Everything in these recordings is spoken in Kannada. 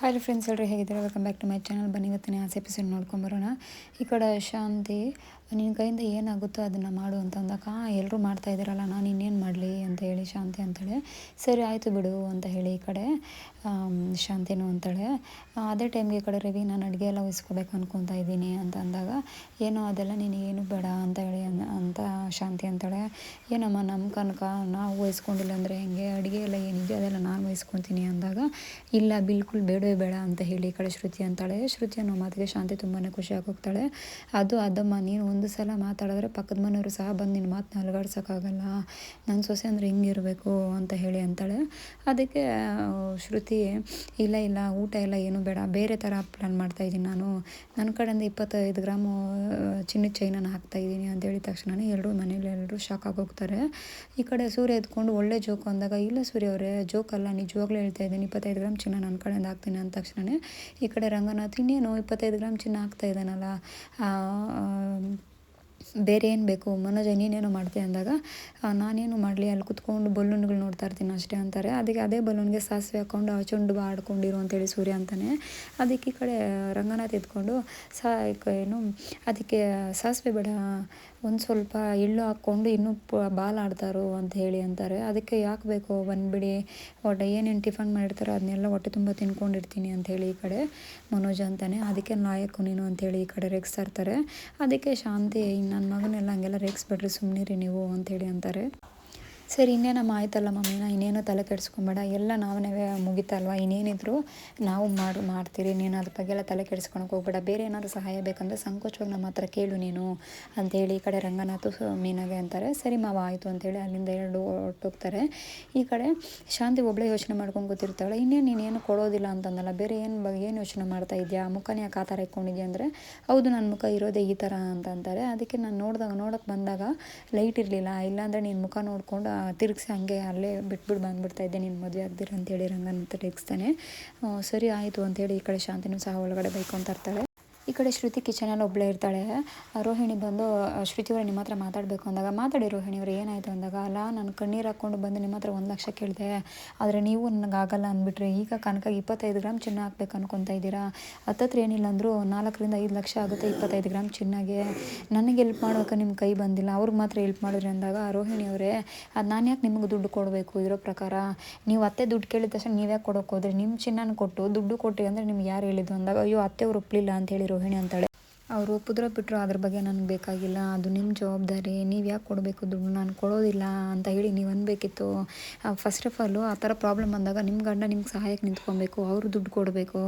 ಹಾಯ್ ಫ್ರೆಂಡ್ಸ್ ಎಲ್ಲರೂ ಹೇಗಿದ್ದಾರೆ? Welcome back to my channel ಬನ್ನಿ, ಇವತ್ತಿನ ಆಸೆ ಎಪಿಸೋಡ್ ನೋಡ್ಕೊಂಬರೋಣ ಈ ಕಡೆ ಶಾಂತಿ, ನಿನ್ನ ಕೈಯಿಂದ ಏನಾಗುತ್ತೋ ಅದನ್ನು ಮಾಡು ಅಂತ ಅಂದಾಗ ಎಲ್ಲರೂ ಮಾಡ್ತಾ ಇದ್ದೀರಲ್ಲ, ನಾನು ಇನ್ನೇನು ಮಾಡಲಿ ಅಂತ ಹೇಳಿ ಶಾಂತಿ ಅಂತೇಳಿ. ಸರಿ, ಆಯಿತು ಬಿಡು ಅಂತ ಹೇಳಿ ಈ ಕಡೆ ಶಾಂತಿನು ಅಂತೇಳಿ. ಅದೇ ಟೈಮ್ಗೆ ಈ ಕಡೆ ರವಿ, ನಾನು ಅಡುಗೆ ಎಲ್ಲ ಉಯಿಸ್ಕೋಬೇಕು ಅಂದ್ಕೊತಾ ಇದ್ದೀನಿ ಅಂತ ಅಂದಾಗ, ಏನೋ ಅದೆಲ್ಲ ನೀನು ಏನು ಬೇಡ ಅಂತ ಹೇಳಿ ಅಂತ ಶಾಂತಿ ಅಂತಾಳೆ. ಏನಮ್ಮ ನಮ್ಮ ಕನಕ ನಾವು ವಹಿಸ್ಕೊಂಡಿಲ್ಲ ಅಂದರೆ ಹೆಂಗೆ? ಅಡುಗೆ ಎಲ್ಲ ಏನಿದೆಯೋ ಅದೆಲ್ಲ ನಾನು ವಹಿಸ್ಕೊತೀನಿ ಅಂದಾಗ, ಇಲ್ಲ, ಬಿಲ್ಕುಲ್ ಬೇಡ ಅಂತ ಹೇಳಿ ಈ ಕಡೆ ಶ್ರುತಿ ಅಂತಾಳೆ. ಶ್ರುತಿ ಅನ್ನೋ ಮಾತಿಗೆ ಶಾಂತಿ ತುಂಬಾ ಖುಷಿ ಹೋಗ್ತಾಳೆ. ಅದು ಅದಮ್ಮ ನೀನು ಒಂದು ಸಲ ಮಾತಾಡಿದ್ರೆ ಪಕ್ಕದ ಮನೆಯವರು ಸಹ ಬಂದು ನಿನ್ನ ಮಾತನ್ನ ಅಲುಗಾಡ್ಸೋಕ್ಕಾಗಲ್ಲ. ನನ್ನ ಸೊಸೆ ಅಂದರೆ ಹಿಂಗಿರಬೇಕು ಅಂತ ಹೇಳಿ ಅಂತಾಳೆ. ಅದಕ್ಕೆ ಶ್ರುತಿ, ಇಲ್ಲ ಇಲ್ಲ, ಊಟ ಎಲ್ಲ ಏನೂ ಬೇಡ. ಬೇರೆ ಥರ ಪ್ಲ್ಯಾನ್ ಮಾಡ್ತಾಯಿದ್ದೀನಿ ನಾನು. ನನ್ನ ಕಡೆಯಿಂದ ಇಪ್ಪತ್ತೈದು ಗ್ರಾಮು ಚಿನ್ನದ ಚೈನನ್ನು ಹಾಕ್ತಾಯಿದ್ದೀನಿ ಅಂತ ಹೇಳಿದ ತಕ್ಷಣ ಎಲ್ಲರೂ ಮನೇಲಿ ಎಲ್ಲರೂ ಶಾಕ್ ಆಗೋಗ್ತಾರೆ ಈ ಕಡೆ ಸೂರ್ಯ ಎದ್ಕೊಂಡು ಒಳ್ಳೆ ಜೋಕು ಅಂದಾಗ, ಇಲ್ಲ ಸೂರ್ಯ ಅವರೇ ಜೋಕಲ್ಲ ನಿಜವಾಗ್ಲೂ ಹೇಳ್ತಾ ಇದ್ದೀನಿ, ಇಪ್ಪತ್ತೈದು ಗ್ರಾಮ್ ಚಿನ್ನ ನನ್ನ ಕಡೆಯಿಂದ ಹಾಕ್ತೀನಿ ಅಂದ ತಕ್ಷಣವೇ ಈ ಕಡೆ ರಂಗನಾಥ್ ಇನ್ನೇನು ಇಪ್ಪತ್ತೈದು ಗ್ರಾಮ್ ಚಿನ್ನ ಹಾಕ್ತಾ ಇದ್ದಾನಲ್ಲ ಬೇರೆ ಏನು ಬೇಕು? ಮನೋಜ, ನೀನೇನೋ ಮಾಡ್ತೀಯ ಅಂದಾಗ ನಾನೇನು ಮಾಡಲಿ, ಅಲ್ಲಿ ಕುತ್ಕೊಂಡು ಬಲೂನ್ಗಳು ನೋಡ್ತಾ ಇರ್ತೀನಿ ಅಷ್ಟೇ ಅಂತಾರೆ. ಅದಕ್ಕೆ ಅದೇ ಬಲೂನ್ಗೆ ಸಾಸಿವೆ ಹಾಕ್ಕೊಂಡು ಆ ಚುಂಡು ಬಾ ಆಡ್ಕೊಂಡಿರು ಅಂತೇಳಿ ಸೂರ್ಯ ಅಂತಾನೆ. ಅದಕ್ಕೆ ಈ ಕಡೆ ರಂಗನಾಥ್ ಎತ್ಕೊಂಡು ಸಾ, ಏನು, ಅದಕ್ಕೆ ಸಾಸಿವೆ ಬೇಡ ಒಂದು ಸ್ವಲ್ಪ ಎಳ್ಳು ಹಾಕ್ಕೊಂಡು ಇನ್ನೂ ಪ ಬಾಲ್ ಆಡ್ತಾರೋ ಅಂತ ಹೇಳಿ ಅಂತಾರೆ. ಅದಕ್ಕೆ ಯಾಕೆ ಬೇಕು ಬಂದುಬಿಡಿ ಒಟ್ಟು ಏನೇನು ಟಿಫನ್ ಮಾಡಿರ್ತಾರೋ ಅದನ್ನೆಲ್ಲ ಹೊಟ್ಟೆ ತುಂಬ ತಿನ್ಕೊಂಡಿರ್ತೀನಿ ಅಂಥೇಳಿ ಈ ಕಡೆ ಮನೋಜ್ ಅಂತಾನೆ. ಅದಕ್ಕೆ ನಾಯಕು ನೀನು ಅಂತೇಳಿ ಈ ಕಡೆ ರೇಗಿಸ್ತಾ ಇರ್ತಾರೆ. ಅದಕ್ಕೆ ಶಾಂತಿ ನನ್ನ ಮಗನೆಲ್ಲ ಹಂಗೆಲ್ಲ ರೇಗಿಸ್ಬೇಡ್ರಿ ರೀ ನೀವು ಅಂತೇಳಿ ಅಂತಾರೆ. ಸರಿ ಇನ್ನೇನಮ್ಮ ಆಯ್ತಲ್ಲ ಮಮ್ಮಿನ ಇನ್ನೇನು ತಲೆ ಕೆಡಿಸ್ಕೊಂಬೇಡ. ಎಲ್ಲ ನಾವೇ ಮುಗಿತಲ್ವ? ಇನ್ನೇನಿದ್ರು ನಾವು ಮಾಡಿ ಮಾಡ್ತೀರಿ. ನೀನು ಅದ್ರ ಬಗ್ಗೆ ಎಲ್ಲ ತಲೆ ಕೆಡಿಸ್ಕೊಳಕ್ಕೆ ಹೋಗ್ಬೇಡ. ಬೇರೆ ಏನಾದರೂ ಸಹಾಯ ಬೇಕಂದ್ರೆ ಸಂಕೋಚವಾಗಿ ನಮ್ಮ ಹತ್ರ ಕೇಳು ನೀನು ಅಂತೇಳಿ ಈ ಕಡೆ ರಂಗನಾಥು ಮೀನಾಗೆ ಅಂತಾರೆ. ಸರಿ ಮಾವ, ಆಯಿತು ಅಂತೇಳಿ ಅಲ್ಲಿಂದ ಎರಡು ಹೊರಟೋಗ್ತಾರೆ. ಈ ಕಡೆ ಶಾಂತಿ ಒಬ್ಬಳೇ ಯೋಚನೆ ಮಾಡ್ಕೊಂಡು ಗೊತ್ತಿರ್ತಾಳೆ ಇನ್ನೇನು ನೀನು ಏನು ಕೊಡೋದಿಲ್ಲ ಅಂತಂದಲ್ಲ. ಬೇರೆ ಏನು ಬಗ್ಗೆ ಏನು ಯೋಚನೆ ಮಾಡ್ತಾ ಇದೆಯಾ? ಮುಖನೇ ಯಾಕೆ ಆ ಥರ ಇಟ್ಕೊಂಡಿದ್ಯಾ ಅಂದರೆ, ಹೌದು ನನ್ನ ಮುಖ ಇರೋದೇ ಈ ಥರ ಅಂತ ಅಂತಾರೆ. ಅದಕ್ಕೆ ನಾನು ನೋಡಿದಾಗ ನೋಡೋಕ್ಕೆ ಬಂದಾಗ ಲೈಟ್ ಇರಲಿಲ್ಲ. ಇಲ್ಲಾಂದರೆ ನೀನು ಮುಖ ನೋಡ್ಕೊಂಡು ತಿರುಗಿಸಿ ಹಂಗೆ ಅಲ್ಲೇ ಬಿಟ್ಬಿಟ್ಟು ಬಂದುಬಿಡ್ತಾ ಇದ್ದೆ, ನೀನು ಮದುವೆ ಆಗ್ದಿರ ಅಂತೇಳಿ ರಂಗನ ತಿರುಗಿಸ್ತಾನೆ ಸರಿ, ಆಯಿತು ಅಂತೇಳಿ ಈ ಕಡೆ ಶಾಂತಿನೂ ಸಹ ಒಳಗಡೆ ಬೈಕೊಂತ ಇರ್ತಾಳೆ ಈ ಕಡೆ ಶ್ರುತಿ ಕಿಚನಲ್ಲಿ ಒಬ್ಬಳೇ ಇರ್ತಾಳೆ. ರೋಹಿಣಿ ಬಂದು ಶ್ರುತಿ ಅವರು ನಿಮ್ಮ ಹತ್ರ ಮಾತಾಡಬೇಕು ಅಂದಾಗ, ಮಾತಾಡಿ ರೋಹಿಣಿ ಅವ್ರು, ಏನಾಯಿತು ಅಂದಾಗ, ಅಲ್ಲ, ನಾನು ಕಣ್ಣೀರು ಹಾಕ್ಕೊಂಡು ಬಂದು ನಿಮ್ಮ ಹತ್ರ ಒಂದು ಲಕ್ಷ ಕೇಳಿದೆ. ಆದರೆ ನೀವು ನನಗಾಗಲ್ಲ ಅಂದ್ಬಿಟ್ರೆ, ಈಗ ಕನಕ ಇಪ್ಪತ್ತೈದು ಗ್ರಾಮ್ ಚಿನ್ನ ಹಾಕ್ಬೇಕು ಅನ್ಕೊತಾ ಇದ್ದೀರಾ? ಹತ್ತತ್ರ ಏನಿಲ್ಲ ಅಂದರೂ ನಾಲ್ಕರಿಂದ ಐದು ಲಕ್ಷ ಆಗುತ್ತೆ ಇಪ್ಪತ್ತೈದು ಗ್ರಾಮ್ ಚಿನ್ನಾಗೆ. ನನಗೆ ಹೆಲ್ಪ್ ಮಾಡೋಕೆ ನಿಮ್ಮ ಕೈ ಬಂದಿಲ್ಲ, ಅವ್ರಿಗೆ ಮಾತ್ರ ಹೆಲ್ಪ್ ಮಾಡಿದ್ರಿ ಅಂದಾಗ ರೋಹಿಣಿ ಅವರೇ, ಅದು ನಾನು ಯಾಕೆ ನಿಮಗೆ ದುಡ್ಡು ಕೊಡಬೇಕು ಇರೋ ಪ್ರಕಾರ? ನೀವು ಅತ್ತೆ ದುಡ್ಡು ಕೇಳಿದ ತಕ್ಷಣ ನೀವ್ಯಾಕೆ ಕೊಡೋಕೆ ಹೋದ್ರಿ? ನಿಮ್ಮ ಚಿನ್ನನ ಕೊಟ್ಟು ದುಡ್ಡು ಕೊಟ್ಟಿ ಅಂದರೆ ನಿಮ್ಗೆ ಯಾರು ಹೇಳಿದ್ದು? ಅಂದಾಗ, ಅಯ್ಯೋ, ಅತ್ತೆ ಅವ್ರು ಒಪ್ಪಲಿಲ್ಲ ಅಂತ ಹೇಳಿ ರೋಹಿಣಿ ಅಂತಾಳೆ. ಅವರು ಒಪ್ಪಿದ್ರೆ ಬಿಟ್ಟರು ಅದ್ರ ಬಗ್ಗೆ ನನಗೆ ಬೇಕಾಗಿಲ್ಲ, ಅದು ನಿಮ್ಮ ಜವಾಬ್ದಾರಿ, ನೀವು ಯಾಕೆ ಕೊಡಬೇಕು ದುಡ್ಡು ನಾನು ಕೊಡೋದಿಲ್ಲ ಅಂತ ಹೇಳಿ ನೀವು ಅನ್ಬೇಕಿತ್ತು. ಫಸ್ಟ್ ಆಫ್ ಆಲು ಆ ಥರ ಪ್ರಾಬ್ಲಮ್ ಬಂದಾಗ ನಿಮ್ಮ ಗಂಡ ನಿಮ್ಗೆ ಸಹಾಯಕ್ಕೆ ನಿಂತ್ಕೊಬೇಕು, ಅವರು ದುಡ್ಡು ಕೊಡಬೇಕು.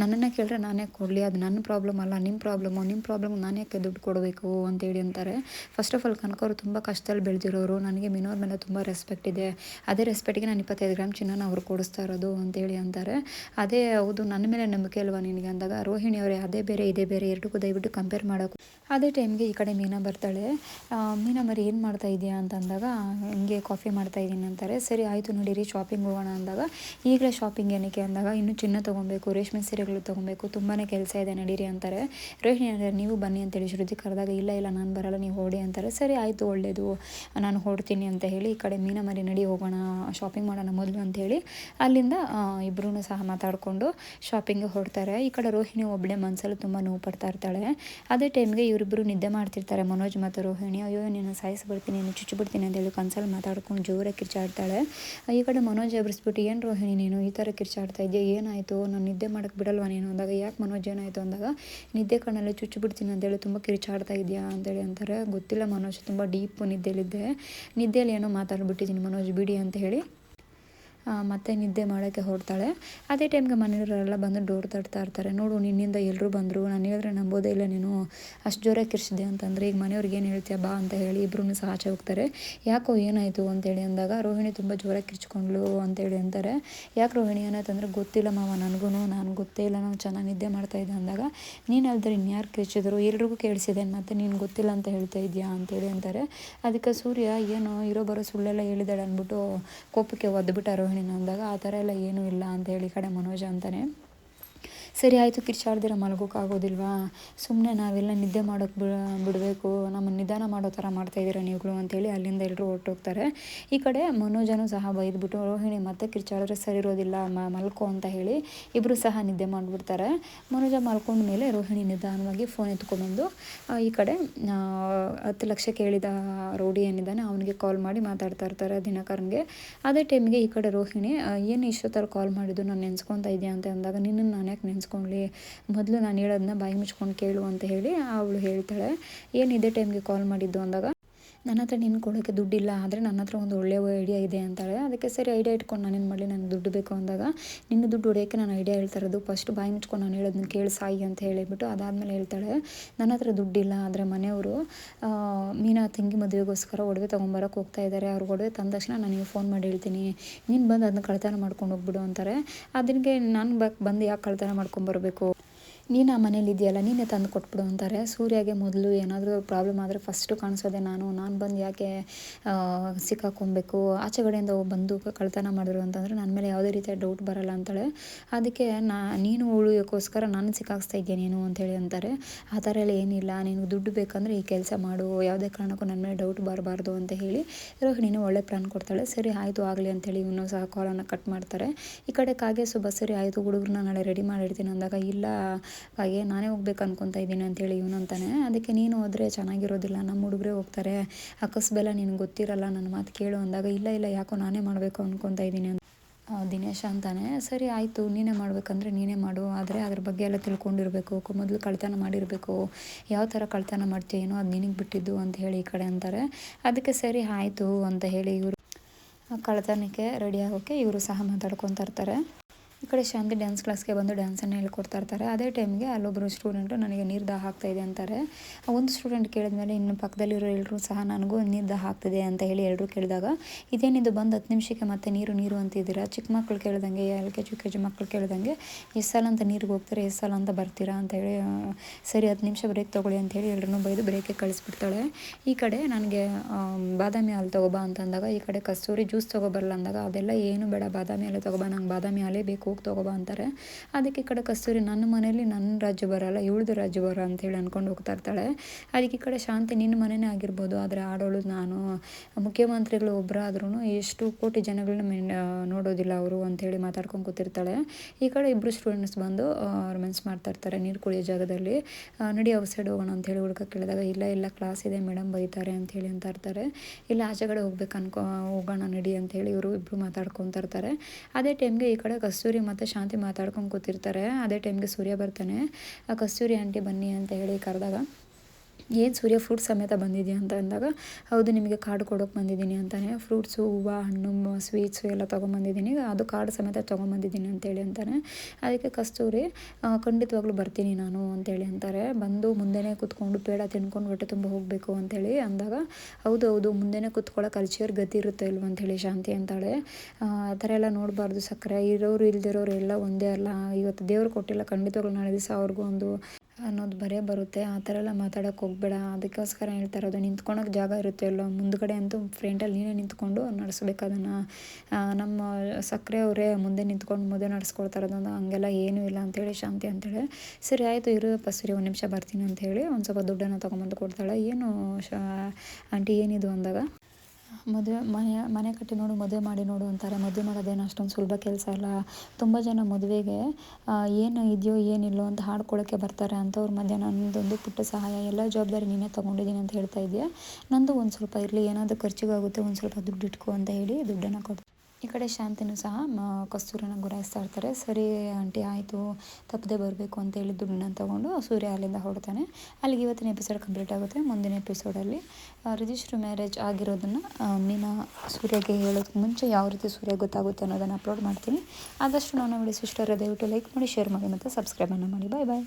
ನನ್ನನ್ನು ಕೇಳಿದ್ರೆ ನಾನೇ ಕೊಡಲಿ? ಅದು ನನ್ನ ಪ್ರಾಬ್ಲಮ್ ಅಲ್ಲ ನಿಮ್ಮ ಪ್ರಾಬ್ಲಮ್ಮು ನಿಮ್ಮ ಪ್ರಾಬ್ಲಮ್ ನಾನು ಯಾಕೆ ದುಡ್ಡು ಕೊಡಬೇಕು ಅಂತೇಳಿ ಅಂತಾರೆ. ಫಸ್ಟ್ ಆಫ್ ಆಲ್ ಕನಕವರು ತುಂಬ ಕಷ್ಟದಲ್ಲಿ ಬೆಳೆದಿರೋರು, ನನಗೆ ಮಿನೋರ್ ಮೇಲೆ ತುಂಬ ರೆಸ್ಪೆಕ್ಟ್ ಇದೆ. ಅದೇ ರೆಸ್ಪೆಕ್ಟಿಗೆ ನಾನು ಇಪ್ಪತ್ತೈದು ಗ್ರಾಮ್ ಚಿನ್ನ ಅವ್ರು ಕೊಡಿಸ್ತಾ ಇರೋದು ಅಂತೇಳಿ ಅಂತಾರೆ. ಅದೇ, ಹೌದು ನನ್ನ ಮೇಲೆ ನಂಬಿಕೆ ಅಲ್ವಾ ನಿನಗೆ ಅಂದಾಗ, ರೋಹಿಣಿ ಅವರೇ, ಅದೇ ಬೇರೆ, ಇದೇ ಬೇರೆ, ಎರಡಕ್ಕೂ ದಯವಿಟ್ಟು ಕಂಪೇರ್ ಮಾಡೋಕೆ. ಅದೇ ಟೈಮ್ಗೆ ಈ ಕಡೆ ಮೀನಾ ಬರ್ತಾಳೆ. ಮೀನಾ ಮರಿ ಏನು ಮಾಡ್ತಾ ಇದೆಯಾ ಅಂತ ಅಂದಾಗ ಹಿಂಗೆ ಕಾಫಿ ಮಾಡ್ತಾ ಇದ್ದೀನಿ ಅಂತಾರೆ. ಸರಿ, ಆಯಿತು ನೋಡಿರಿ ಶಾಪಿಂಗ್ ಹೋಗೋಣ ಅಂದಾಗ, ಈಗಲೇ ಶಾಪಿಂಗ್ ಏನಕ್ಕೆ ಅಂದಾಗ, ಇನ್ನೂ ಚಿನ್ನ ತೊಗೊಬೇಕು, ರೇಷ್ಮೆ ಸೀರೆಗಳು ತೊಗೊಬೇಕು ತುಂಬಾ ಕೆಲಸ ಇದೆ ನಡೀರಿ ಅಂತಾರೆ. ರೋಹಿಣಿ ಅಂದರೆ ನೀವು ಬನ್ನಿ ಅಂತೇಳಿ ಶ್ರುತಿ ಕರೆದಾಗ, ಇಲ್ಲ ಇಲ್ಲ, ನಾನು ಬರಲ್ಲ, ನೀವು ಹೊಡಿ ಅಂತಾರೆ. ಸರಿ, ಆಯಿತು ಒಳ್ಳೆಯದು ನಾನು ಹೊಡ್ತೀನಿ ಅಂತ ಹೇಳಿ ಈ ಕಡೆ ಮೀನಾ ಮರಿ ನಡಿ ಹೋಗೋಣ ಶಾಪಿಂಗ್ ಮಾಡೋಣ ಮೊದಲು ಅಂತ ಹೇಳಿ ಅಲ್ಲಿಂದ ಇಬ್ಬರೂ ಸಹ ಮಾತಾಡಿಕೊಂಡು ಶಾಪಿಂಗ್ಗೆ ಹೊಡ್ತಾರೆ ಈ ಕಡೆ ರೋಹಿಣಿ ಒಬ್ಬಳೆ ಮನಸ್ಸಲ್ಲಿ ತುಂಬ ನೋವು ಪಡ್ತಾ ಇರ್ತಾಳೆ. ಅದೇ ಟೈಮ್ಗೆ ಇವರಿಬ್ಬರು ನಿದ್ದೆ ಮಾಡ್ತಿರ್ತಾರೆ. ಮನೋಜ್ ಮತ್ತು ರೋಹಿಣಿ. ಅಯ್ಯೋ, ನೀನು ಸಾಯಿಸ್ಬಿಡ್ತೀನಿ, ನೀನು ಚುಚ್ಚಿಬಿಡ್ತೀನಿ ಅಂತೇಳಿ ಕನ್ಸಲ್ಲಿ ಮಾತಾಡ್ಕೊಂಡು ಜೋರಾಗಿ ಕಿರ್ಚಾಡ್ತಾಳೆ. ಈ ಕಡೆ ಮನೋಜ್ ಎಬ್ರಿಸ್ಬಿಟ್ಟು, ಏನು ರೋಹಿಣಿ ನೀನು ಈ ಥರ ಕಿರ್ಚಾಡ್ತಾ ಇದೆಯಾ ಏನಾಯಿತು? ನಾನು ನಿದ್ದೆ ಮಾಡೋಕ್ಕೆ ಬಿಡಲ್ವಾ ನೀನು? ಅಂದಾಗ, ಯಾಕೆ ಮನೋಜ್, ಏನಾಯಿತು? ಅಂದಾಗ, ನಿದ್ದೆ ಕಣ್ಣಲ್ಲಿ ಚುಚ್ಚಿಬಿಡ್ತೀನಿ ಅಂತೇಳಿ ತುಂಬ ಕಿರ್ಚಾಡ್ತಾ ಇದೆಯಾ ಅಂತೇಳಿ ಅಂತಾರೆ. ಗೊತ್ತಿಲ್ಲ ಮನೋಜ್, ತುಂಬ ಡೀಪ್ ನಿದ್ದೆಯಲ್ಲಿದ್ದೆ. ನಿದ್ದೆಯಲ್ಲಿ ಏನೋ ಮಾತಾಡ್ಬಿಟ್ಟಿದ್ದೀನಿ ಮನೋಜ್, ಬಿಡಿ ಅಂತ ಹೇಳಿ ಮತ್ತೆ ನಿದ್ದೆ ಮಾಡೋಕ್ಕೆ ಹೊರಡ್ತಾಳೆ. ಅದೇ ಟೈಮ್ಗೆ ಮನೆಯವರೆಲ್ಲ ಬಂದು ಡೋರ್ ತಡ್ತಾ ಇರ್ತಾರೆ. ನೋಡು, ನಿನ್ನಿಂದ ಎಲ್ಲರೂ ಬಂದರು. ನಾನು ಹೇಳಿದ್ರೆ ನಂಬೋದೇ ಇಲ್ಲ ನೀನು. ಅಷ್ಟು ಜೋರಾಗಿ ಕಿರ್ಸಿದೆ ಅಂತಂದರೆ, ಈಗ ಮನೆಯವ್ರಿಗೆ ಏನು ಹೇಳ್ತೀಯ ಬಾ ಅಂತ ಹೇಳಿ ಇಬ್ಬರೂ ಸಹ ಆಚೆ ಹೋಗ್ತಾರೆ. ಯಾಕೋ ಏನಾಯಿತು ಅಂತೇಳಿ ಅಂದಾಗ, ರೋಹಿಣಿ ತುಂಬ ಜೋರಾಗಿ ಕಿರ್ಚ್ಕೊಂಡ್ಲು ಅಂತೇಳಿ ಅಂತಾರೆ. ಯಾಕೆ ರೋಹಿಣಿ ಏನಾಯ್ತಂದ್ರೆ ಗೊತ್ತಿಲ್ಲ ಮಾವ ನನಗೂ ನಾನು ಗೊತ್ತೇ ಇಲ್ಲ, ನಾನು ಚೆನ್ನಾಗಿ ನಿದ್ದೆ ಮಾಡ್ತಾಯಿದ್ದೆ ಅಂದಾಗ, ನೀನು ಅಲ್ದ್ರೆ ಇನ್ಯಾರು ಕಿರ್ಚಿದ್ರು? ಎಲ್ರಿಗೂ ಕೇಳಿಸಿದೆ, ಮತ್ತು ನೀನು ಗೊತ್ತಿಲ್ಲ ಅಂತ ಹೇಳ್ತಾ ಇದೆಯಾ ಅಂತೇಳಿ ಅಂತಾರೆ. ಅದಕ್ಕೆ ಸೂರ್ಯ, ಏನು, ಇರೋ ಬರೋ ಸುಳ್ಳೆಲ್ಲ ಹೇಳಿದಾಳೆ ಅಂದ್ಬಿಟ್ಟು ಕೋಪಕ್ಕೆ ಒದ್ಬಿಟ್ಟ ರೋಹಿಣಿ. ಅಂದಾಗ ಆ ಥರ ಎಲ್ಲ ಏನೂ ಇಲ್ಲ ಅಂತ ಹೇಳಿ ಕಡೆ ಮನೋಜ ಅಂತಾನೆ. ಸರಿ ಆಯಿತು ಕಿರ್ಚಾಡ್ದಿರ ಮಲಗೋಕ್ಕಾಗೋದಿಲ್ವಾ ಸುಮ್ಮನೆ ನಾವೆಲ್ಲ ನಿದ್ದೆ ಮಾಡೋಕ್ಕೆ ಬಿಡ ಬಿಡಬೇಕು ನಮ್ಮನ್ನು ನಿಧಾನ ಮಾಡೋ ಥರ ಮಾಡ್ತಾಯಿದ್ದೀರ ನೀವುಗಳು ಅಂತೇಳಿ ಅಲ್ಲಿಂದ ಎಲ್ಲರೂ ಹೊರಟೋಗ್ತಾರೆ. ಈ ಕಡೆ ಮನೋಜನು ಸಹ ಬೈದ್ಬಿಟ್ಟು, ರೋಹಿಣಿ, ಮತ್ತೆ ಕಿರ್ಚಾಡಿದ್ರೆ ಸರಿ ಇರೋದಿಲ್ಲ ಮಲ್ಕೋ ಅಂತ ಹೇಳಿ ಇಬ್ಬರು ಸಹ ನಿದ್ದೆ ಮಾಡಿಬಿಡ್ತಾರೆ. ಮನೋಜ ಮಲ್ಕೊಂಡ ಮೇಲೆ ರೋಹಿಣಿ ನಿಧಾನವಾಗಿ ಫೋನ್ ಎತ್ಕೊಂಡ್ಬಂದು ಈ ಕಡೆ ಹತ್ತು ಲಕ್ಷ ಕೇಳಿದ ರೋಡಿ ಏನಿದ್ದಾನೆ ಅವನಿಗೆ ಕಾಲ್ ಮಾಡಿ ಮಾತಾಡ್ತಾ ಇರ್ತಾರೆ ದಿನಕರನ್ಗೆ. ಅದೇ ಟೈಮ್ಗೆ ಈ ಕಡೆ ರೋಹಿಣಿ ಏನು ಇಷ್ಟೊತ್ತರ ಕಾಲ್ ಮಾಡಿದ್ದು? ನಾನು ನೆನ್ಸ್ಕೊತಾ ಇದೆಯಾ ಅಂತ ಅಂದಾಗ, ನಿನ್ನನ್ನು ನಾನು ಯಾಕೆ ನೆನ್ಸ್ಕೊಳ್ಳಿ ಮೊದಲು ನಾನು ಹೇಳೋದನ್ನ ಬಾಯಿ ಮುಚ್ಕೊಂಡು ಕೇಳು ಅಂತ ಹೇಳಿ ಅವಳು ಹೇಳ್ತಾಳೆ. ಏನು ಇದೇ ಟೈಮ್ಗೆ ಕಾಲ್ ಮಾಡಿದ್ದು ಅಂದಾಗ ನನ್ನ ಹತ್ರ ನಿನ್ನ ಕೊಡೋಕ್ಕೆ ದುಡ್ಡಿಲ್ಲ, ಆದರೆ ನನ್ನ ಹತ್ರ ಒಂದು ಒಳ್ಳೆಯ ಐಡಿಯಾ ಇದೆ ಅಂತಾಳೆ. ಅದಕ್ಕೆ ಸರಿ ಐಡಿಯಾ ಇಟ್ಕೊಂಡು ನಾನೇನು ಮಾಡಲಿ? ನನಗೆ ದುಡ್ಡು ಬೇಕು ಅಂದಾಗ, ನಿನ್ನ ದುಡ್ಡು ಹೊಡೆಯೋಕ್ಕೆ ನಾನು ಐಡಿಯಾ ಹೇಳ್ತಾ ಇರೋದು. ಫಸ್ಟ್ ಬಾಯಿ ಮುಚ್ಕೊಂಡು ನಾನು ಹೇಳೋದನ್ನ ಕೇಳಿ ಸಾಯಿ ಅಂತ ಹೇಳಿಬಿಟ್ಟು ಅದಾದಮೇಲೆ ಹೇಳ್ತಾಳೆ, ನನ್ನ ಹತ್ರ ದುಡ್ಡಿಲ್ಲ, ಆದರೆ ಮನೆಯವರು ಮೀನಾ ತಂಗಿ ಮದುವೆಗೋಸ್ಕರ ಒಡವೆ ತೊಗೊಂಬರೋಕೆ ಹೋಗ್ತಾ ಇದ್ದಾರೆ ಅವ್ರಿಗೆ ಒಡವೆ ತಂದ ತಕ್ಷಣ ನನಗೆ ಫೋನ್ ಮಾಡಿ ಹೇಳ್ತೀನಿ. ನೀನು ಬಂದು ಅದನ್ನ ಕಳ್ತನ ಮಾಡ್ಕೊಂಡು ಹೋಗ್ಬಿಡು ಅಂತಾರೆ. ಅದಕ್ಕೆ ನಾನು ಬಂದು ಯಾಕೆ ಕಳ್ತನ ಮಾಡ್ಕೊಂಬರ್ಬೇಕು ನೀನು ಆ ಮನೇಲಿ ಇದೆಯಲ್ಲ, ನೀನೇ ತಂದು ಕೊಟ್ಬಿಡು ಅಂತಾರೆ. ಸೂರ್ಯಗೆ ಮೊದಲು ಏನಾದರೂ ಪ್ರಾಬ್ಲಮ್ ಆದರೆ ಫಸ್ಟು ಕಾಣಿಸೋದೆ ನಾನು. ನಾನು ಬಂದು ಯಾಕೆ ಸಿಕ್ಕಾಕೊಬೇಕು ಆಚೆ ಕಡೆಯಿಂದ ಬಂದು ಕಳ್ತನ ಮಾಡಿದ್ರು ಅಂತಂದರೆ ನನ್ನ ಮೇಲೆ ಯಾವುದೇ ರೀತಿಯ ಡೌಟ್ ಬರಲ್ಲ ಅಂತಾಳೆ. ಅದಕ್ಕೆ ನಾ, ನೀನು ಉಳಿಯೋಕ್ಕೋಸ್ಕರ ನಾನು ಸಿಕ್ಕಾಕ್ಸ್ತಾ ಇದ್ದೆ ನೀನು ಅಂತೇಳಿ ಅಂತಾರೆ. ಆ ಥರ ಎಲ್ಲ ಏನಿಲ್ಲ. ನಿನಗೆ ದುಡ್ಡು ಬೇಕಂದರೆ ಈ ಕೆಲಸ ಮಾಡು. ಯಾವುದೇ ಕಾರಣಕ್ಕೂ ನನ್ನ ಮೇಲೆ ಡೌಟ್ ಬರಬಾರ್ದು ಅಂತ ಹೇಳಿ ರೋಹಿಣಿನೂ ಒಳ್ಳೆ ಪ್ಲಾನ್ ಕೊಡ್ತಾಳೆ. ಸರಿ, ಆಯಿತು, ಆಗಲಿ ಅಂತೇಳಿ ಇನ್ನೂ ಸಹ ಕಾಲನ್ನು ಕಟ್ ಮಾಡ್ತಾರೆ. ಈ ಕಡೆ ಕಾಗೆ ಸುಬ್ಬ ಸರಿ, ಆಯಿತು, ಹುಡುಗರನ್ನ ನಾಳೆ ರೆಡಿ ಮಾಡಿರ್ತೀನಿ ಅಂದಾಗ, ಇಲ್ಲ ಹಾಗೆ ನಾನೇ ಹೋಗ್ಬೇಕು ಅನ್ಕೊತಾ ಇದ್ದೀನಿ ಅಂತೇಳಿ ಇವನು ಅಂತಾನೆ. ಅದಕ್ಕೆ ನೀನು ಹೋದರೆ ಚೆನ್ನಾಗಿರೋದಿಲ್ಲ, ನಮ್ಮ ಹುಡುಗರೆ ಹೋಗ್ತಾರೆ. ಅಕಸ್ಬೆಲ್ಲ ನಿನಗೆ ಗೊತ್ತಿರಲ್ಲ, ನನ್ನ ಮಾತು ಕೇಳು ಅಂದಾಗ, ಇಲ್ಲ ಇಲ್ಲ, ಯಾಕೋ ನಾನೇ ಮಾಡಬೇಕು ಅನ್ಕೊತಾ ಇದ್ದೀನಿ ಅಂತ. ದಿನೇಶ ಅಂತಾನೆ, ಸರಿ ಆಯಿತು, ನೀನೇ ಮಾಡಬೇಕಂದ್ರೆ ನೀನೇ ಮಾಡು, ಆದರೆ ಅದ್ರ ಬಗ್ಗೆ ಎಲ್ಲ ತಿಳ್ಕೊಂಡಿರಬೇಕು ಮೊದಲು ಕಳ್ತನ ಮಾಡಿರಬೇಕು. ಯಾವ ಥರ ಕಳ್ತನ ಮಾಡ್ತೀಯ, ಏನೋ ಅದು ನಿನಗೆ ಬಿಟ್ಟಿದ್ದು ಅಂತ ಹೇಳಿ ಈ ಕಡೆ ಅಂತಾರೆ. ಅದಕ್ಕೆ ಸರಿ ಆಯಿತು ಅಂತ ಹೇಳಿ ಇವರು ಕಳ್ತನಕ್ಕೆ ರೆಡಿ ಆಗೋಕ್ಕೆ ಇವರು ಸಹ ಮಾತಾಡ್ಕೊತಾ ಇರ್ತಾರೆ. ಈ ಕಡೆ ಶಾಂತಿ ಡ್ಯಾನ್ಸ್ ಕ್ಲಾಸ್ಗೆ ಬಂದು ಡ್ಯಾನ್ಸನ್ನು ಹೇಳ್ಕೊಡ್ತಾ ಇರ್ತಾರೆ. ಅದೇ ಟೈಮ್ಗೆ ಅಲ್ಲೊಬ್ಬರು ಸ್ಟೂಡೆಂಟು ನನಗೆ ನೀರು ದಾಹ ಆಗ್ತಾಯಿದೆ ಅಂತಾರೆ. ಒಂದು ಸ್ಟೂಡೆಂಟ್ ಕೇಳಿದ್ಮೇಲೆ ಇನ್ನು ಪಕ್ಕದಲ್ಲಿರೋ ಎಲ್ಲರೂ ಸಹ ನನಗೂ ನೀರು ದಾಹ ಆಗ್ತಿದೆ ಅಂತ ಹೇಳಿ ಎಲ್ಲರೂ ಕೇಳಿದಾಗ, ಇದೇನಿದು ಬಂದು ಹತ್ತು ನಿಮಿಷಕ್ಕೆ ಮತ್ತೆ ನೀರು ನೀರು ಅಂತಿದ್ದೀರಾ? ಚಿಕ್ಕ ಮಕ್ಕಳು ಕೇಳಿದಂಗೆ, L K G K G ಮಕ್ಕಳು ಕೇಳಿದಂಗೆ ಎಷ್ಟು ಸಲ ಅಂತ ನೀರಿಗೆ ಹೋಗ್ತಾರೆ? ಎಷ್ಟು ಸಲ ಅಂತ ಬರ್ತೀರಾ? ಅಂತ ಹೇಳಿ ಸರಿ ಹತ್ತು ನಿಮಿಷ ಬ್ರೇಕ್ ತೊಗೊಳ್ಳಿ ಅಂತೇಳಿ ಎಲ್ಲರೂ ಬೈದು ಬ್ರೇಕಿಗೆ ಕಳಿಸ್ಬಿಡ್ತಾಳೆ. ಈ ಕಡೆ ನನಗೆ ಬಾದಾಮಿ ಹಾಲು ತೊಗೊಬಾ ಅಂತಂದಾಗ ಈ ಕಡೆ ಕಸ್ತೂರಿ ಜ್ಯೂಸ್ ತೊಗೊಬರಲ್ಲ ಅಂದಾಗ, ಅದೆಲ್ಲ ಏನು ಬೇಡ, ಬಾದಾಮಿ ಹಾಲು ತೊಗೊಬಾ, ನಂಗೆ ಬಾದಾಮಿ ಹಾಲೇ ಬೇಕು. ಹೋಗಿ ತೊಗೊಬಾ ಅಂತಾರೆ. ಅದಕ್ಕೆ ಈ ಕಡೆ ಕಸ್ತೂರಿ ನನ್ನ ಮನೇಲಿ ನನ್ನ ರಾಜ್ಯ ಬರೋಲ್ಲ ಇವಳ್ದು ರಾಜ್ಯ ಬರೋ ಅಂತೇಳಿ ಅಂದ್ಕೊಂಡು ಹೋಗ್ತಾ ಇರ್ತಾಳೆ. ಅದಕ್ಕೆ ಈ ಕಡೆ ಶಾಂತಿ ನಿನ್ನ ಮನೆಯೇ ಆಗಿರ್ಬೋದು, ಆದರೆ ಆಡೋಳು ನಾನು. ಮುಖ್ಯಮಂತ್ರಿಗಳು ಒಬ್ಬರಾದ್ರೂ ಎಷ್ಟು ಕೋಟಿ ಜನಗಳನ್ನ ನೋಡೋದಿಲ್ಲ ಅವರು ಅಂತೇಳಿ ಮಾತಾಡ್ಕೊಂಡು ಕೂತಿರ್ತಾಳೆ. ಈ ಕಡೆ ಇಬ್ಬರು ಸ್ಟೂಡೆಂಟ್ಸ್ ಬಂದು ಮೆನ್ಸ್ ಮಾಡ್ತಾ ಇರ್ತಾರೆ ನೀರು ಕುಳಿಯೋ ಜಾಗದಲ್ಲಿ. ನಡಿ ಔಟ್ ಸೈಡ್ ಹೋಗೋಣ ಅಂತೇಳಿ ಹುಡುಗ ಕೇಳಿದಾಗ, ಇಲ್ಲ ಇಲ್ಲ ಕ್ಲಾಸ್ ಇದೆ ಮೇಡಮ್ ಬೈತಾರೆ ಅಂತೇಳಿ ಅಂತ ಇರ್ತಾರೆ. ಇಲ್ಲ, ಆಚೆ ಕಡೆ ಹೋಗ್ಬೇಕು ಅನ್ಕೋ ಹೋಗೋಣ ನಡಿ ಅಂತೇಳಿ ಇವರು ಇಬ್ಬರು ಮಾತಾಡ್ಕೊತಾ ಇರ್ತಾರೆ. ಅದೇ ಟೈಮ್ಗೆ ಈ ಕಡೆ ಕಸ್ತೂರಿ ಮತ್ತು ಶಾಂತಿ ಮಾತಾಡ್ಕೊಂಡು ಕೂತಿರ್ತಾರೆ. ಅದೇ ಟೈಮ್ಗೆ ಸೂರ್ಯ ಬರ್ತಾನೆ. ಆ ಕಸ್ತೂರಿ ಆಂಟಿ ಬನ್ನಿ ಅಂತ ಹೇಳಿ ಕರೆದಾಗ ಏನು ಸೂರ್ಯ ಫ್ರೂಟ್ ಸಮೇತ ಬಂದಿದೆಯಾ ಅಂತ ಅಂದಾಗ, ಹೌದು ನಿಮಗೆ ಕಾರ್ಡ್ ಕೊಡೋಕೆ ಬಂದಿದ್ದೀನಿ ಅಂತಾನೆ. ಫ್ರೂಟ್ಸು ಹೂವು, ಹಣ್ಣು ಸ್ವೀಟ್ಸು ಎಲ್ಲ ತೊಗೊಂಬಂದಿದ್ದೀನಿ. ಅದು ಕಾರ್ಡ್ ಸಮೇತ ತೊಗೊಂಬಂದಿದ್ದೀನಿ ಅಂತೇಳಿ ಅಂತಾನೆ. ಅದಕ್ಕೆ ಕಸ್ತೂರಿ ಖಂಡಿತವಾಗ್ಲೂ ಬರ್ತೀನಿ ನಾನು ಅಂತೇಳಿ ಅಂತಾರೆ. ಬಂದು ಮುಂದೆನೇ ಕೂತ್ಕೊಂಡು ಪೇಡ ತಿನ್ಕೊಂಡು ಹೊಟ್ಟೆ ತುಂಬ ಹೋಗಬೇಕು ಅಂತೇಳಿ ಅಂದಾಗ, ಹೌದು ಹೌದು, ಮುಂದೆನೇ ಕೂತ್ಕೊಳ್ಳೋಕೆ ಕಲ್ಚರ್ ಗತಿ ಇರುತ್ತೆ ಇಲ್ವ ಅಂತೇಳಿ ಶಾಂತಿ ಅಂತಾಳೆ. ಆ ಥರ ಎಲ್ಲ ನೋಡಬಾರ್ದು ಸಕ್ಕರೆ. ಇರೋರು ಇಲ್ದಿರೋರು ಎಲ್ಲ ಒಂದೇ ಅಲ್ಲ. ಇವತ್ತು ದೇವರು ಕೊಟ್ಟಿಲ್ಲ, ಖಂಡಿತವಾಗ್ಲೂ ನಾಳೆ ದಿವಸ ಅವ್ರಿಗೂ ಒಂದು ಅನ್ನೋದು ಬರೇ ಬರುತ್ತೆ. ಆ ಥರ ಎಲ್ಲ ಮಾತಾಡೋಕೆ ಹೋಗ್ಬೇಡ. ಅದಕ್ಕೋಸ್ಕರ ಹೇಳ್ತಾ ಇರೋದು ನಿಂತ್ಕೊಳಕ್ಕೆ ಜಾಗ ಇರುತ್ತೆ ಅಲ್ಲೋ ಮುಂದ್ಗಡೆ ಅಂತೂ ಫ್ರೆಂಟಲ್ಲಿ ನೀನೇ ನಿಂತ್ಕೊಂಡು ನಡೆಸ್ಬೇಕು ಅದನ್ನು ನಮ್ಮ ಸಕ್ಕರೆ ಅವರೇ ಮುಂದೆ ನಿಂತ್ಕೊಂಡು ಮುಂದೆ ನಡೆಸ್ಕೊಳ್ತಾರೆ ಇರೋದು ಹಂಗೆಲ್ಲ ಏನೂ ಇಲ್ಲ ಅಂತೇಳಿ, ಶಾಂತಿ ಅಂತೇಳಿ. ಸರಿ, ಆಯಿತು, ಇರು ಸರಿ, ಒಂದು ನಿಮಿಷ ಬರ್ತೀನಿ ಅಂತ ಹೇಳಿ ಒಂದು ಸ್ವಲ್ಪ ದುಡ್ಡನ್ನು ತೊಗೊಂಬಂದು ಕೊಡ್ತಾಳೆ. ಏನು, ಶಾ, ಆಂಟಿ ಏನಿದು ಅಂದಾಗ? ಮದುವೆ ಮನೆ ಮನೆ ಕಟ್ಟಿ ನೋಡು, ಮದುವೆ ಮಾಡಿ ನೋಡು ಅಂತಾರೆ. ಮದುವೆ ಮಾಡೋದೇನು ಅಷ್ಟೊಂದು ಸುಲಭ ಕೆಲಸ ಅಲ್ಲ. ತುಂಬ ಜನ ಮದುವೆಗೆ ಏನು ಇದೆಯೋ ಏನಿಲ್ಲೋ ಅಂತ ಹಾಡ್ಕೊಳ್ಳೋಕ್ಕೆ ಬರ್ತಾರೆ. ಅಂಥವ್ರ ಮಧ್ಯೆ ನನ್ನದೊಂದು ಪುಟ್ಟ ಸಹಾಯ. ಎಲ್ಲ ಜವಾಬ್ದಾರಿ ನೀನೇ ತೊಗೊಂಡಿದ್ದೀನಿ ಅಂತ ಹೇಳ್ತಾ ಇದೆಯಾ. ನಂದು ಒಂದು ಸ್ವಲ್ಪ ಇರಲಿ. ಏನಾದರೂ ಖರ್ಚಿಗಾಗುತ್ತೆ, ಒಂದು ಸ್ವಲ್ಪ ದುಡ್ಡು ಇಟ್ಕೋ ಅಂತ ಹೇಳಿ ದುಡ್ಡನ್ನು ಕೊಡ್ತೀನಿ. ಈ ಕಡೆ ಶಾಂತಿನೂ ಸಹ ಕಸ್ತೂರನ ಗುರಾಯಿಸ್ತಾ ಇರ್ತಾರೆ. ಸರಿ, ಆಂಟಿ, ಆಯಿತು, ತಪ್ಪದೆ ಬರಬೇಕು ಅಂತ ಅಂತೇಳಿ ದುಡ್ಡನ್ನ ತೊಗೊಂಡು ಸೂರ್ಯ ಅಲ್ಲಿಂದ ಹೊರಡ್ತಾನೆ. ಅಲ್ಲಿಗೆ ಇವತ್ತಿನ ಎಪಿಸೋಡ್ ಕಂಪ್ಲೀಟ್ ಆಗುತ್ತೆ. ಮುಂದಿನ ಎಪಿಸೋಡಲ್ಲಿ ರಿಜಿಸ್ಟ್ರ್ ಮ್ಯಾರೇಜ್ ಆಗಿರೋದನ್ನು ಮೀನಾ ಸೂರ್ಯಗೆ ಹೇಳೋದಕ್ಕೆ ಮುಂಚೆ ಯಾವ ರೀತಿ ಸೂರ್ಯ ಗೊತ್ತಾಗುತ್ತೆ ಅನ್ನೋದನ್ನು ಅಪ್ಲೋಡ್ ಮಾಡ್ತೀನಿ. ಆದಷ್ಟು ನಾನು ವಿಡಿಯೋ ಇಷ್ಟ ದಯವಿಟ್ಟು ಲೈಕ್ ಮಾಡಿ ಶೇರ್ ಮಾಡಿ ಮತ್ತು ಸಬ್ಸ್ಕ್ರೈಬನ್ನು ಮಾಡಿ. ಬಾಯ್ ಬಾಯ್